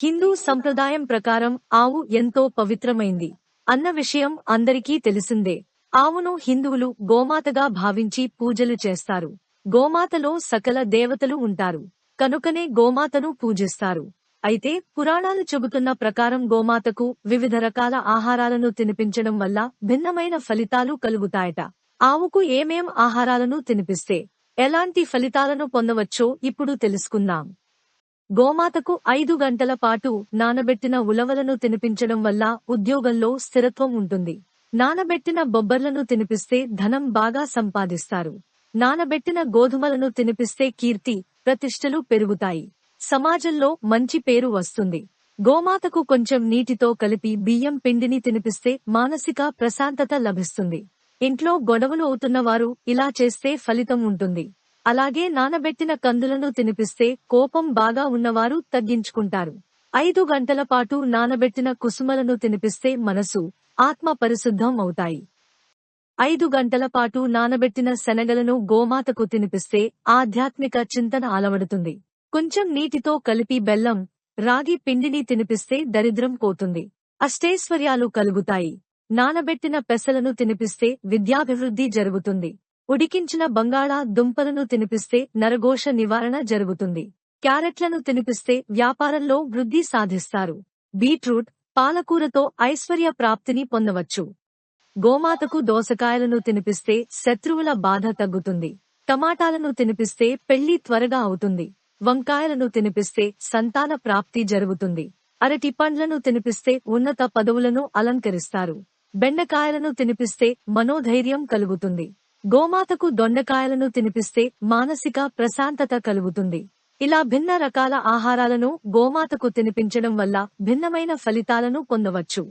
హిందూ సంప్రదాయం ప్రకారం ఆవు ఎంతో పవిత్రమైంది. అన్న విషయం అందరికీ తెలిసిందే. ఆవును హిందువులు గోమాతగా భావించి పూజలు చేస్తారు. గోమాతలో సకల దేవతలు ఉంటారు. కనుకనే గోమాతను పూజిస్తారు. అయితే పురాణాలు చెబుతున్న ప్రకారం గోమాతకు వివిధ రకాల ఆహారాలను తినిపించడం వల్ల భిన్నమైన ఫలితాలు కలుగుతాయట. ఆవుకు ఏమేం ఆహారాలను తినిపిస్తే ఎలాంటి ఫలితాలను పొందవచ్చో ఇప్పుడు తెలుసుకుందాం. గోమాతకు ఐదు గంటల పాటు నానబెట్టిన ఉలవలను తినిపించడం వల్ల ఉద్యోగంలో స్థిరత్వం ఉంటుంది. నానబెట్టిన బొబ్బర్లను తినిపిస్తే ధనం బాగా సంపాదిస్తారు. నానబెట్టిన గోధుమలను తినిపిస్తే కీర్తి ప్రతిష్టలు పెరుగుతాయి. సమాజంలో మంచి పేరు వస్తుంది. గోమాతకు కొంచెం నీటితో కలిపి బియ్యం పిండిని తినిపిస్తే మానసిక ప్రశాంతత లభిస్తుంది. ఇంట్లో గొడవలు అవుతున్నవారు ఇలా చేస్తే ఫలితం ఉంటుంది. అలాగే నానబెట్టిన కందులను తినిపిస్తే కోపం బాగా ఉన్నవారు తగ్గించుకుంటారు. ఐదు గంటల పాటు నానబెట్టిన కుసుమలను తినిపిస్తే మనసు ఆత్మ పరిశుద్ధం అవుతాయి. ఐదు గంటల పాటు నానబెట్టిన శనగలను గోమాతకు తినిపిస్తే ఆధ్యాత్మిక చింతన అలవడుతుంది కొంచెం నీటితో కలిపి బెల్లం రాగి పిండిని తినిపిస్తే దరిద్రం పోతుంది. అష్టైశ్వర్యాలు కలుగుతాయి. నానబెట్టిన పెసలను తినిపిస్తే విద్యాభివృద్ధి జరుగుతుంది. ఉడికించిన బంగాళా దుంపలను తినిపిస్తే నరఘోష నివారణ జరుగుతుంది. క్యారెట్లను తినిపిస్తే వ్యాపారంలో వృద్ధి సాధిస్తారు. బీట్రూట్ పాలకూరతో ఐశ్వర్య ప్రాప్తిని పొందవచ్చు. గోమాతకు దోసకాయలను తినిపిస్తే శత్రువుల బాధ తగ్గుతుంది. టమాటాలను తినిపిస్తే పెళ్ళి త్వరగా అవుతుంది. వంకాయలను తినిపిస్తే సంతాన ప్రాప్తి జరుగుతుంది. అరటి పండ్లను తినిపిస్తే ఉన్నత పదవులను అలంకరిస్తారు. బెండకాయలను తినిపిస్తే మనోధైర్యం కలుగుతుంది. గోమాతకు దొండకాయలను తినిపిస్తే మానసిక ప్రశాంతత కలుగుతుంది. ఇలా భిన్న రకాల ఆహారాలను గోమాతకు తినిపించడం వల్ల భిన్నమైన ఫలితాలను పొందవచ్చు.